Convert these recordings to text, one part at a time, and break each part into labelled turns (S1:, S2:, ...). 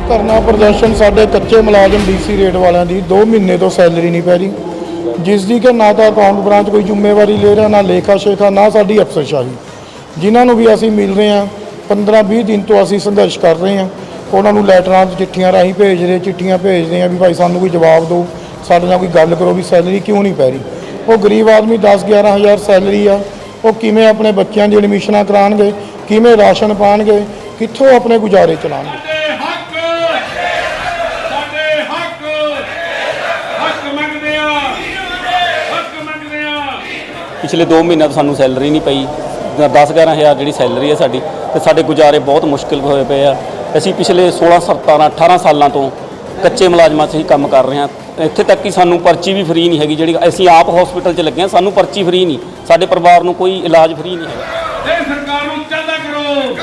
S1: ਧਰਨਾ ਪ੍ਰਦਰਸ਼ਨ ਸਾਡੇ ਕੱਚੇ ਮੁਲਾਜ਼ਮ ਡੀਸੀ ਰੇਟ ਵਾਲਿਆਂ ਦੀ 2 ਮਹੀਨੇ ਤੋਂ ਸੈਲਰੀ ਨਹੀਂ ਪੈ ਰਹੀ। ਜਿਸ ਦੀ ਕਿ ਨਾ ਤਾਂ ਅਕਾਊਂਟ ਬ੍ਰਾਂਚ ਕੋਈ ਜ਼ਿੰਮੇਵਾਰੀ ਲੈ ਰਿਹਾ, ਨਾ ਲੇਖਾ ਸ਼ੇਖਾ, ਨਾ ਸਾਡੀ ਅਫਸਰਸ਼ਾਹੀ। ਜਿਨ੍ਹਾਂ ਨੂੰ ਵੀ ਅਸੀਂ ਮਿਲ ਰਹੇ ਹਾਂ 15-20 ਦਿਨ ਤੋਂ ਅਸੀਂ ਸੰਘਰਸ਼ ਕਰ ਰਹੇ ਹਾਂ, ਉਹਨਾਂ ਨੂੰ ਲੈਟਰਾਂ ਤੇ ਚਿੱਠੀਆਂ ਰਾਹੀਂ ਭੇਜ ਰਹੇ, ਚਿੱਠੀਆਂ ਭੇਜਦੇ ਆ ਵੀ ਭਾਈ ਸਾਨੂੰ ਕੋਈ ਜਵਾਬ ਦਿਓ, ਸਾਡੇ ਨਾਲ ਕੋਈ ਗੱਲ ਕਰੋ ਵੀ ਸੈਲਰੀ ਕਿਉਂ ਨਹੀਂ ਪੈ ਰਹੀ। ਉਹ ਗਰੀਬ ਆਦਮੀ 10-11 ਹਜ਼ਾਰ ਸੈਲਰੀ ਆ, ਉਹ ਕਿਵੇਂ ਆਪਣੇ ਬੱਚਿਆਂ ਦੀ ਐਡਮਿਸ਼ਨਾਂ ਕਰਾਉਣਗੇ ਕਿਵੇਂ ਰਾਸ਼ਨ ਪਾਣਗੇ, ਕਿੱਥੋਂ ਆਪਣੇ ਗੁਜ਼ਾਰੇ ਚਲਾਉਣਗੇ
S2: ਸਾਡੇ ਹੱਕ ਸਾਡੇ ਹੱਕ ਹੱਕ ਮੰਗਦੇ ਆ ਹੱਕ ਮੰਗਦੇ ਆ
S3: ਪਿਛਲੇ 2 ਮਹੀਨਿਆਂ ਤੋਂ ਸਾਨੂੰ ਸੈਲਰੀ ਨਹੀਂ ਪਈ 10-11 ਹਜ਼ਾਰ ਜਿਹੜੀ ਸੈਲਰੀ ਹੈ ਸਾਡੀ, ਤੇ ਸਾਡੇ ਗੁਜ਼ਾਰੇ ਬਹੁਤ ਮੁਸ਼ਕਿਲ ਹੋਏ ਪਏ ਆ। ਅਸੀਂ ਪਿਛਲੇ 16 17 18 ਸਾਲਾਂ ਤੋਂ ਕੱਚੇ ਮੁਲਾਜ਼ਮਾਂ 'ਚ ਹੀ ਕੰਮ ਕਰ ਰਹੇ ਹਾਂ। ਇੱਥੇ ਤੱਕ ਕਿ ਸਾਨੂੰ ਪਰਚੀ ਵੀ ਫ੍ਰੀ ਨਹੀਂ ਹੈਗੀ, ਜਿਹੜੀ ਅਸੀਂ ਆਪ ਹਸਪੀਟਲ 'ਚ ਲੱਗੇ ਹਾਂ, ਸਾਨੂੰ ਪਰਚੀ ਫ੍ਰੀ ਨਹੀਂ। ਸਾਡੇ ਪਰਿਵਾਰ ਨੂੰ ਕੋਈ ਇਲਾਜ ਫ੍ਰੀ ਨਹੀਂ ਹੈਗਾ।
S2: ਇਹ ਸਰਕਾਰ ਨੂੰ ਚਾਹਦਾ ਕਰੋ।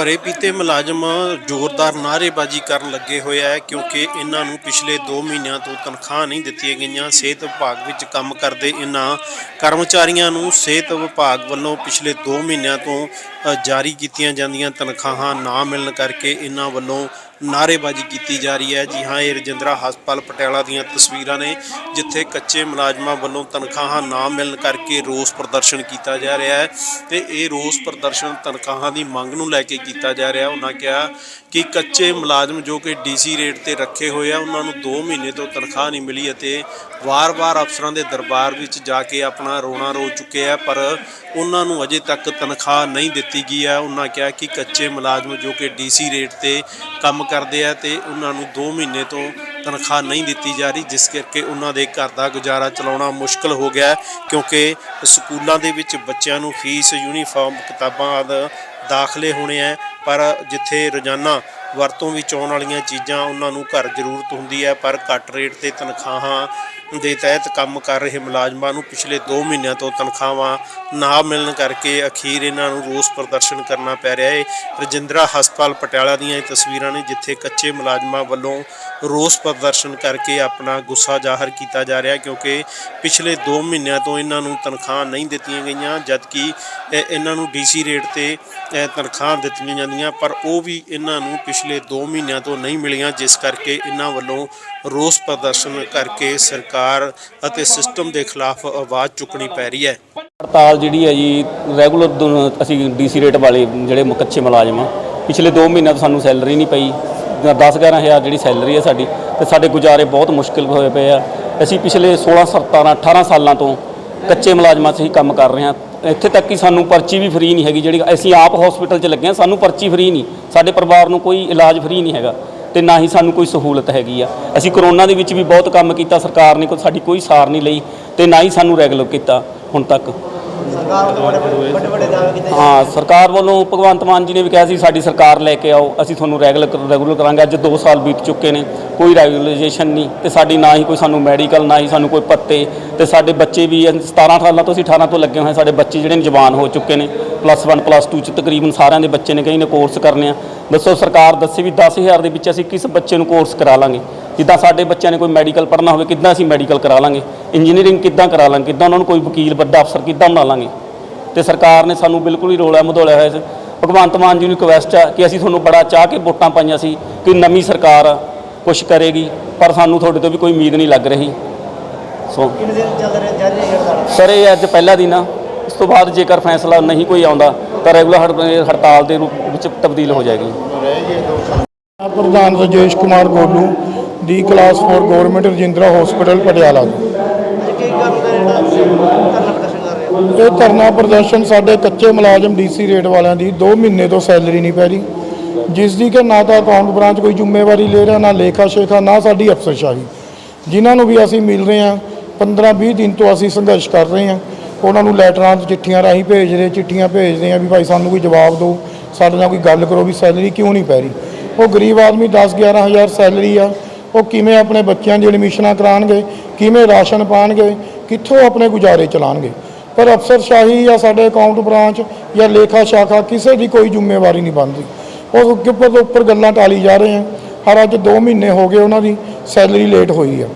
S4: ਭਰੇ ਪੀਤੇ ਮੁਲਾਜ਼ਮ ਜ਼ੋਰਦਾਰ ਨਾਅਰੇਬਾਜ਼ੀ ਕਰਨ ਲੱਗੇ ਹੋਏ ਹੈ ਕਿਉਂਕਿ ਇਹਨਾਂ ਨੂੰ ਪਿਛਲੇ 2 ਮਹੀਨਿਆਂ ਤੋਂ ਤਨਖਾਹ ਨਹੀਂ ਦਿੱਤੀਆਂ ਗਈਆਂ। ਸਿਹਤ ਵਿਭਾਗ ਵਿੱਚ ਕੰਮ ਕਰਦੇ ਇਹਨਾਂ ਕਰਮਚਾਰੀਆਂ ਨੂੰ ਸਿਹਤ ਵਿਭਾਗ ਵੱਲੋਂ ਪਿਛਲੇ 2 ਮਹੀਨਿਆਂ ਤੋਂ ਜਾਰੀ ਕੀਤੀਆਂ ਜਾਂਦੀਆਂ ਤਨਖਾਹਾਂ ਨਾ ਮਿਲਣ ਕਰਕੇ ਇਹਨਾਂ ਵੱਲੋਂ ਨਾਅਰੇਬਾਜ਼ੀ ਕੀਤੀ ਜਾ ਰਹੀ ਹੈ। ਜੀ ਹਾਂ, ਇਹ ਰਜਿੰਦਰਾ ਹਸਪਤਾਲ ਪਟਿਆਲਾ ਦੀਆਂ ਤਸਵੀਰਾਂ ਨੇ, ਜਿੱਥੇ ਕੱਚੇ ਮੁਲਾਜ਼ਮਾਂ ਵੱਲੋਂ ਤਨਖਾਹਾਂ ਨਾ ਮਿਲਣ ਕਰਕੇ ਰੋਸ ਪ੍ਰਦਰਸ਼ਨ ਕੀਤਾ ਜਾ ਰਿਹਾ ਹੈ ਤੇ ਇਹ ਰੋਸ ਪ੍ਰਦਰਸ਼ਨ ਤਨਖਾਹਾਂ ਦੀ ਮੰਗ ਨੂੰ ਲੈ ਕੇ ਕੀਤਾ ਜਾ ਰਿਹਾ ਉਹਨਾਂ ਕਿਹਾ ਕਿ ਕੱਚੇ ਮੁਲਾਜ਼ਮ ਜੋ ਕਿ ਡੀਸੀ ਰੇਟ ਤੇ ਰੱਖੇ ਹੋਏ ਆ, ਉਹਨਾਂ ਨੂੰ 2 ਮਹੀਨੇ ਤੋਂ ਤਨਖਾਹ ਨਹੀਂ ਮਿਲੀ ਅਤੇ ਵਾਰ-ਵਾਰ ਅਫਸਰਾਂ ਦੇ ਦਰਬਾਰ ਵਿੱਚ ਜਾ ਕੇ ਆਪਣਾ ਰੋਣਾ ਰੋ ਚੁੱਕੇ ਆ, ਪਰ ਉਹਨਾਂ ਨੂੰ ਅਜੇ ਤੱਕ ਤਨਖਾਹ ਨਹੀਂ ਦਿੱਤੀ ਗਈ ਹੈ ਉਹਨਾਂ ਕਿਹਾ ਕਿ ਕੱਚੇ ਮੁਲਾਜ਼ਮ ਜੋ ਕਿ ਡੀਸੀ ਰੇਟ ਤੇ ਕੰਮ ਕਰਦੇ ਆ ਤੇ ਉਹਨਾਂ ਨੂੰ 2 ਮਹੀਨੇ ਤੋਂ ਤਨਖਾਹ ਨਹੀਂ ਦਿੱਤੀ ਜਾ ਰਹੀ, ਜਿਸ ਕਰਕੇ ਉਹਨਾਂ ਦੇ ਘਰ ਦਾ ਗੁਜ਼ਾਰਾ ਚਲਾਉਣਾ ਮੁਸ਼ਕਲ ਹੋ ਗਿਆ ਕਿਉਂਕਿ ਸਕੂਲਾਂ ਦੇ ਵਿੱਚ ਬੱਚਿਆਂ ਨੂੰ ਫੀਸ, ਯੂਨੀਫਾਰਮ, ਕਿਤਾਬਾਂ ਆਦਿ ਦਾਖਲੇ ਹੋਣੇ ਆ ਪਰ ਜਿੱਥੇ ਰੋਜ਼ਾਨਾ ਵਰਤੋਂ ਵਿੱਚ ਆਉਣ ਵਾਲੀਆਂ ਚੀਜ਼ਾਂ ਉਹਨਾਂ ਨੂੰ ਘਰ ਜ਼ਰੂਰਤ ਹੁੰਦੀ ਹੈ, ਪਰ ਘੱਟ ਰੇਟ ਤੇ ਤਨਖਾਹਾਂ ਦੇ ਤਹਿਤ ਕੰਮ ਕਰ ਰਹੇ ਮੁਲਾਜ਼ਮਾਂ ਨੂੰ ਪਿਛਲੇ 2 ਮਹੀਨਿਆਂ ਤੋਂ ਤਨਖਾਹਾਂ ਨਾ ਮਿਲਣ ਕਰਕੇ ਅਖੀਰ ਇਹਨਾਂ ਨੂੰ ਰੋਸ ਪ੍ਰਦਰਸ਼ਨ ਕਰਨਾ ਪੈ ਰਿਹਾ ਹੈ ਰਜਿੰਦਰਾ ਹਸਪਤਾਲ ਪਟਿਆਲਾ ਦੀਆਂ ਇਹ ਤਸਵੀਰਾਂ ਨੇ ਜਿੱਥੇ ਕੱਚੇ ਮੁਲਾਜ਼ਮਾਂ ਵੱਲੋਂ ਰੋਸ ਪ੍ਰਦਰਸ਼ਨ ਕਰਕੇ ਆਪਣਾ ਗੁੱਸਾ ਜ਼ਾਹਰ ਕੀਤਾ ਜਾ ਰਿਹਾ ਕਿਉਂਕਿ ਪਿਛਲੇ 2 ਮਹੀਨਿਆਂ ਤੋਂ ਇਹਨਾਂ ਨੂੰ ਤਨਖਾਹ ਨਹੀਂ ਦਿੱਤੀਆਂ ਗਈਆਂ, ਜਦਕਿ ਇਹਨਾਂ ਨੂੰ ਡੀਸੀ ਰੇਟ ਤੇ, ਇਹ ਤਨਖਾਹ ਦਿੱਤੀਆਂ ਜਾਂਦੀਆਂ, ਪਰ ਉਹ ਵੀ ਇਹਨਾਂ ਨੂੰ ਪਿਛਲੇ 2 ਮਹੀਨਿਆਂ ਤੋਂ ਨਹੀਂ ਮਿਲੀਆਂ, ਜਿਸ ਕਰਕੇ ਇਹਨਾਂ ਵੱਲੋਂ ਰੋਸ ਪ੍ਰਦਰਸ਼ਨ ਕਰਕੇ ਸਰਕਾਰ ਅਤੇ ਸਿਸਟਮ ਦੇ ਖਿਲਾਫ ਆਵਾਜ਼ ਚੁੱਕਣੀ ਪੈ ਰਹੀ ਹੈ।
S3: ਹੜਤਾਲ ਜਿਹੜੀ ਹੈ ਜੀ ਰੈਗੂਲਰ ਅਸੀਂ ਡੀਸੀ ਰੇਟ ਵਾਲੇ ਜਿਹੜੇ ਕੱਚੇ ਮੁਲਾਜ਼ਮ ਆ ਪਿਛਲੇ 2 ਮਹੀਨਿਆਂ ਤੋਂ ਸਾਨੂੰ ਸੈਲਰੀ ਨਹੀਂ ਪਈ। 10-11 ਹਜ਼ਾਰ ਜਿਹੜੀ ਸੈਲਰੀ ਹੈ ਸਾਡੀ, ਤੇ ਸਾਡੇ ਗੁਜ਼ਾਰੇ ਬਹੁਤ ਮੁਸ਼ਕਿਲ ਹੋਏ ਪਏ ਆ। ਅਸੀਂ ਪਿਛਲੇ 16 17 18 ਸਾਲਾਂ ਤੋਂ ਕੱਚੇ ਮੁਲਾਜ਼ਮਾਂ 'ਚ ਹੀ ਕੰਮ ਕਰ ਰਹੇ ਹਾਂ। ਇੱਥੇ ਤੱਕ ਕਿ ਸਾਨੂੰ ਪਰਚੀ ਵੀ ਫ੍ਰੀ ਨਹੀਂ ਹੈਗੀ ਜਿਹੜੀ ਅਸੀਂ ਆਪ ਹਸਪੀਟਲ 'ਚ ਲੱਗੇ ਹਾਂ, ਸਾਨੂੰ ਪਰਚੀ ਫ੍ਰੀ ਨਹੀਂ। ਸਾਡੇ ਪਰਿਵਾਰ ਨੂੰ ਕੋਈ ਇਲਾਜ ਫ੍ਰੀ ਨਹੀਂ ਹੈਗਾ। ਤੇ ਨਾ ਹੀ ਸਾਨੂੰ ਕੋਈ ਸਹੂਲਤ ਹੈਗੀ ਆ। ਅਸੀਂ ਕਰੋਨਾ ਦੇ ਵਿੱਚ ਵੀ ਬਹੁਤ ਕੰਮ ਕੀਤਾ, ਸਰਕਾਰ ਨੇ ਕੋਈ ਸਾਡੀ ਕੋਈ ਸਾਰ ਨਹੀਂ ਲਈ ਤੇ ਨਾ ਹੀ ਸਾਨੂੰ ਰੈਗੂਲਰ ਕੀਤਾ ਹੁਣ ਤੱਕ। ਹਾਂ, ਸਰਕਾਰ ਵੱਲੋਂ ਭਗਵੰਤ ਮਾਨ ਜੀ ਨੇ ਵੀ ਕਿਹਾ ਸੀ, ਸਾਡੀ ਸਰਕਾਰ ਲੈ ਕੇ ਆਓ, ਅਸੀਂ ਤੁਹਾਨੂੰ ਰੈਗੂਲਰ ਰੈਗੂਲਰ ਕਰਾਂਗੇ। ਅੱਜ 2 ਸਾਲ ਬੀਤ ਚੁੱਕੇ ਨੇ, ਕੋਈ ਰੈਗੂਲੇਸ਼ਨ ਨਹੀਂ ਤੇ ਸਾਡੀ ਨਾ ਹੀ ਕੋਈ ਸਾਨੂੰ ਮੈਡੀਕਲ ਨਾ ਹੀ ਸਾਨੂੰ ਕੋਈ ਪੱਤੇ ਤੇ ਸਾਡੇ ਬੱਚੇ ਵੀ 17 ਸਾਲਾਂ ਤੋਂ ਅਸੀਂ 18 ਤੋਂ ਲੱਗੇ ਹੋਏ ਸਾਡੇ ਬੱਚੇ ਜਿਹੜੇ ਨੇ ਜਵਾਨ ਹੋ ਚੁੱਕੇ ਨੇ ਪਲੱਸ 1 ਪਲੱਸ 2 ਚ ਤਕਰੀਬਨ ਸਾਰਿਆਂ ਦੇ ਬੱਚੇ ਨੇ ਕਈ ਨੇ ਕੋਰਸ ਕਰਨੇ ਆ। ਦੱਸੋ ਸਰਕਾਰ ਦੱਸੇ ਵੀ 10000 ਦੇ ਵਿੱਚ ਅਸੀਂ ਕਿਸ ਬੱਚੇ ਨੂੰ ਕੋਰਸ ਕਰਾ ਲਾਂਗੇ? ਜਿੱਦਾਂ ਸਾਡੇ ਬੱਚਿਆਂ ਨੇ ਕੋਈ ਮੈਡੀਕਲ ਪੜ੍ਹਨਾ ਹੋਵੇ, ਕਿੱਦਾਂ ਅਸੀਂ ਮੈਡੀਕਲ ਕਰਾ ਲਾਂਗੇ? ਇੰਜੀਨੀਅਰਿੰਗ ਕਿੱਦਾਂ ਕਰਾ ਲਾਂਗੇ ਕਿੱਦਾਂ ਉਹਨਾਂ ਨੂੰ ਕੋਈ ਵਕੀਲ ਵੱਡਾ ਅਫਸਰ ਕਿੱਦਾਂ ਬਣਾ ਲਾਂਗੇ? ਤੇ ਸਰਕਾਰ ਨੇ ਸਾਨੂੰ ਬਿਲਕੁਲ ਹੀ ਰੋਲਾ ਮਧੋਲਿਆ ਹੋਇਆ ਸੀ। ਭਗਵੰਤ ਮਾਨ ਜੀ ਨੂੰ ਰਿਕਵੈਸਟ ਆ ਕਿ ਅਸੀਂ ਤੁਹਾਨੂੰ ਬੜਾ ਚਾਹ ਕੇ ਵੋਟਾਂ ਪਾਈਆਂ ਸੀ ਕਿ ਨਵੀਂ ਸਰਕਾਰ ਕੁਝ ਕਰੇਗੀ ਪਰ ਸਾਨੂੰ ਤੁਹਾਡੇ ਤੋਂ ਵੀ ਕੋਈ ਉਮੀਦ ਨਹੀਂ ਲੱਗ ਰਹੀ। So sir? ਇਹ ਅੱਜ ਪਹਿਲਾ ਦਿਨ ਆ। ਇਸ ਤੋਂ ਬਾਅਦ ਜੇਕਰ ਫੈਸਲਾ ਨਹੀਂ ਕੋਈ ਆਉਂਦਾ ਤਾਂ ਰੈਗੂਲਰ ਹੜਤਾਲ ਦੇ ਰੂਪ ਵਿੱਚ ਤਬਦੀਲ ਹੋ ਜਾਏਗੀ।
S1: ਪ੍ਰਧਾਨ ਰਜੇਸ਼ ਕੁਮਾਰ ਗੋਲੂ ਦੀ class 4 government Rajindra hospital Patiala
S5: ਕਾਰਨ ਦਾ ਜਿਹੜਾ ਧਰਨਾ ਪ੍ਰਦਰਸ਼ਨ ਕਰ ਰਹੇ ਹੋ
S1: ਇਹ ਧਰਨਾ ਪ੍ਰਦਰਸ਼ਨ ਸਾਡੇ ਕੱਚੇ ਮੁਲਾਜ਼ਮ ਡੀਸੀ ਰੇਟ ਵਾਲਿਆਂ ਦੀ 2 ਮਹੀਨੇ ਤੋਂ ਸੈਲਰੀ ਨਹੀਂ ਪੈ ਰਹੀ। ਜਿਸ ਦੀ ਕਿ ਨਾ ਤਾਂ ਅਕਾਊਂਟ ਬ੍ਰਾਂਚ ਕੋਈ ਜ਼ਿੰਮੇਵਾਰੀ ਲੈ ਰਿਹਾ, ਨਾ ਲੇਖਾ ਸ਼ੇਖਾ, ਨਾ ਸਾਡੀ ਅਫਸਰਸ਼ਾਹੀ। ਜਿਨ੍ਹਾਂ ਨੂੰ ਵੀ ਅਸੀਂ ਮਿਲ ਰਹੇ ਹਾਂ 15-20 ਦਿਨ ਤੋਂ ਅਸੀਂ ਸੰਘਰਸ਼ ਕਰ ਰਹੇ ਹਾਂ, ਉਹਨਾਂ ਨੂੰ ਲੈਟਰਾਂ ਤੇ ਚਿੱਠੀਆਂ ਰਾਹੀਂ ਭੇਜ ਰਹੇ, ਚਿੱਠੀਆਂ ਭੇਜ ਰਹੇ ਆ ਵੀ ਭਾਈ ਸਾਨੂੰ ਕੋਈ ਜਵਾਬ ਦਿਓ, ਸਾਡੇ ਨਾਲ ਕੋਈ ਗੱਲ ਕਰੋ ਵੀ ਸੈਲਰੀ ਕਿਉਂ ਨਹੀਂ ਪੈ ਰਹੀ। ਉਹ ਗਰੀਬ ਆਦਮੀ 10-11 ਹਜ਼ਾਰ ਸੈਲਰੀ ਆ ਉਹ ਕਿਵੇਂ ਆਪਣੇ ਬੱਚਿਆਂ ਦੀ ਐਡਮਿਸ਼ਨਾਂ ਕਰਾਉਣਗੇ, ਕਿਵੇਂ ਰਾਸ਼ਨ ਪਾਣਗੇ ਕਿੱਥੋਂ ਆਪਣੇ ਗੁਜ਼ਾਰੇ ਚਲਾਉਣਗੇ। ਪਰ ਅਫਸਰਸ਼ਾਹੀ ਜਾਂ ਸਾਡੇ ਅਕਾਊਂਟ ਬ੍ਰਾਂਚ ਜਾਂ ਲੇਖਾ ਸ਼ਾਖਾ ਕਿਸੇ ਦੀ ਕੋਈ ਜ਼ਿੰਮੇਵਾਰੀ ਨਹੀਂ ਬਣਦੀ। ਉਹ ਉੱਪਰ ਤੋਂ ਉੱਪਰ ਗੱਲਾਂ ਟਾਲੀ ਜਾ ਰਹੇ ਆ। ਹਰ ਅੱਜ 2 ਮਹੀਨੇ ਹੋ ਗਏ ਉਹਨਾਂ ਦੀ ਸੈਲਰੀ ਲੇਟ ਹੋਈ ਆ।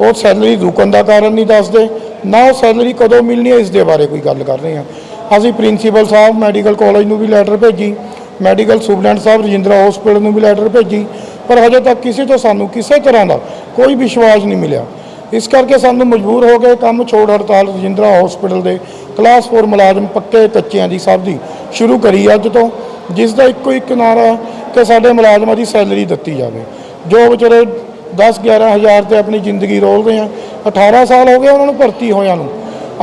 S1: ਉਹ ਸੈਲਰੀ ਰੁਕਣ ਦਾ ਕਾਰਨ ਨਹੀਂ ਦੱਸਦੇ, ਨਾ ਉਹ ਸੈਲਰੀ ਕਦੋਂ ਮਿਲਣੀ ਹੈ ਇਸ ਦੇ ਬਾਰੇ ਕੋਈ ਗੱਲ ਕਰ ਰਹੇ ਹਾਂ ਅਸੀਂ ਪ੍ਰਿੰਸੀਪਲ ਸਾਹਿਬ ਮੈਡੀਕਲ ਕਾਲਜ ਨੂੰ ਵੀ ਲੈਟਰ ਭੇਜੀ, ਮੈਡੀਕਲ ਸੁਪਰਡੈਂਟ ਸਾਹਿਬ ਰਜਿੰਦਰਾ ਹਸਪੀਟਲ ਨੂੰ ਵੀ ਲੈਟਰ ਭੇਜੀ ਪਰ ਹਜੇ ਤੱਕ ਕਿਸੇ ਤੋਂ ਸਾਨੂੰ ਕਿਸੇ ਤਰ੍ਹਾਂ ਦਾ ਕੋਈ ਵਿਸ਼ਵਾਸ ਨਹੀਂ ਮਿਲਿਆ। ਇਸ ਕਰਕੇ ਸਾਨੂੰ ਮਜਬੂਰ ਹੋ ਗਏ ਕੰਮ ਛੋੜ ਹੜਤਾਲ ਰਜਿੰਦਰਾ ਹਸਪੀਟਲ ਦੇ ਕਲਾਸ 4 ਮੁਲਾਜ਼ਮ ਪੱਕੇ ਕੱਚਿਆਂ ਦੀ ਸਭ ਦੀ ਸ਼ੁਰੂ ਕਰੀ ਅੱਜ ਤੋਂ, ਜਿਸ ਦਾ ਇੱਕੋ ਇੱਕ ਨਾਰਾ ਹੈ ਕਿ ਸਾਡੇ ਮੁਲਾਜ਼ਮਾਂ ਦੀ ਸੈਲਰੀ ਦਿੱਤੀ ਜਾਵੇ। ਜੋ ਵਿਚਾਰੇ 10 11 ਹਜ਼ਾਰ ਤੇ ਆਪਣੀ ਜ਼ਿੰਦਗੀ ਰੋਲ ਰਹੇ ਆ 18 ਸਾਲ ਹੋ ਗਏ ਉਹਨਾਂ ਨੂੰ ਭਰਤੀ ਹੋਇਆਂ ਨੂੰ।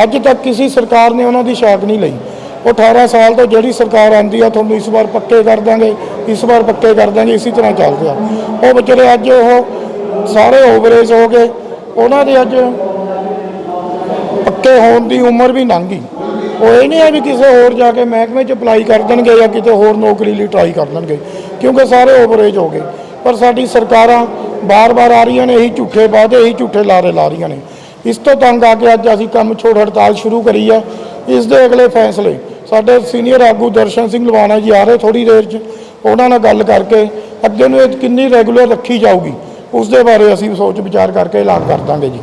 S1: ਅੱਜ ਤੱਕ ਕਿਸੇ ਸਰਕਾਰ ਨੇ ਉਹਨਾਂ ਦੀ ਸ਼ਾਕ ਨਹੀਂ ਲਈ। ਉਹ 18 ਸਾਲ ਤੋਂ ਜਿਹੜੀ ਸਰਕਾਰ ਆਂਦੀ ਆ, ਤੁਹਾਨੂੰ ਇਸ ਵਾਰ ਪੱਕੇ ਕਰ ਦਾਂਗੇ। ਇਸ ਵਾਰ ਪੱਕੇ ਕਰ ਦਾਂਗੇ ਇਸੇ ਤਰ੍ਹਾਂ ਚੱਲਦੇ ਆ। ਉਹ ਵਿਚਾਰੇ ਅੱਜ ਉਹ ਸਾਰੇ ਓਵਰੇਜ ਹੋ ਗਏ। ਉਹਨਾਂ ਦੇ ਅੱਜ ਪੱਕੇ ਹੋਣ ਦੀ ਉਮਰ ਵੀ ਲੰਘ ਗਈ। ਉਹ ਇਹ ਨਹੀਂ ਹੈ ਵੀ ਕਿਸੇ ਹੋਰ ਜਾ ਕੇ ਮਹਿਕਮੇ 'ਚ ਅਪਲਾਈ ਕਰ ਦੇਣਗੇ ਜਾਂ ਕਿਤੇ ਹੋਰ ਨੌਕਰੀ ਲਈ ਟਰਾਈ ਕਰ ਦੇਣਗੇ ਕਿਉਂਕਿ ਸਾਰੇ ਓਵਰੇਜ ਹੋ ਗਏ। ਪਰ ਸਾਡੀ ਸਰਕਾਰਾਂ ਬਾਰ-ਬਾਰ ਆ ਰਹੀਆਂ ਨੇ, ਇਹੀ ਝੂਠੇ ਵਾਅਦੇ, ਇਹੀ ਝੂਠੇ ਲਾਰੇ ਲਾ ਰਹੀਆਂ ਨੇ। ਇਸ ਤੋਂ ਤੰਗ ਆ ਕੇ ਅੱਜ ਅਸੀਂ ਕੰਮ ਛੋੜ ਹੜਤਾਲ ਸ਼ੁਰੂ ਕਰੀ ਹੈ ਇਸ ਦੇ ਅਗਲੇ ਫੈਸਲੇ ਸਾਡੇ ਸੀਨੀਅਰ ਆਗੂ ਦਰਸ਼ਨ ਸਿੰਘ ਲਵਾਣਾ ਜੀ ਆ ਰਹੇ ਥੋੜੀ ਦੇਰ 'ਚ। ਉਹਨਾਂ ਨਾਲ ਗੱਲ ਕਰਕੇ ਅੱਗੇ ਨੂੰ ਇਹ ਕਿੰਨੀ ਰੈਗੂਲਰ ਰੱਖੀ ਜਾਊਗੀ ਉਸ ਦੇ ਬਾਰੇ ਅਸੀਂ ਸੋਚ ਵਿਚਾਰ ਕਰਕੇ ਐਲਾਨ ਕਰ ਦਾਂਗੇ ਜੀ।